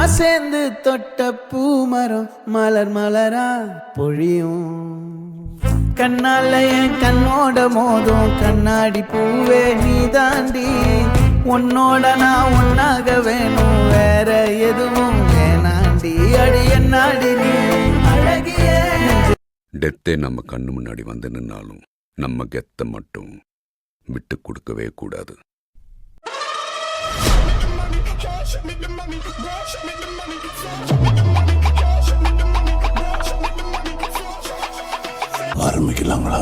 நாம சேர்ந்து தொட்ட பூமரம் மலர் மலரா பொழியும். கண்ணால என் கண்ணோட மோதும் கண்ணாடி பூவே நீ தாண்டி உன்னோட நான் ஒன்னாக வேணும் வேற எதுவும் வேணாண்டி. அடி என்னாடி நீ? அழகிய. டெத்தே நம்ம கண்ணு முன்னாடி வந்து நின்னாலும் நம்ம கெத்த மட்டும் விட்டு கொடுக்கவே கூடாது. ஆரம்பிக்கலாங்களா?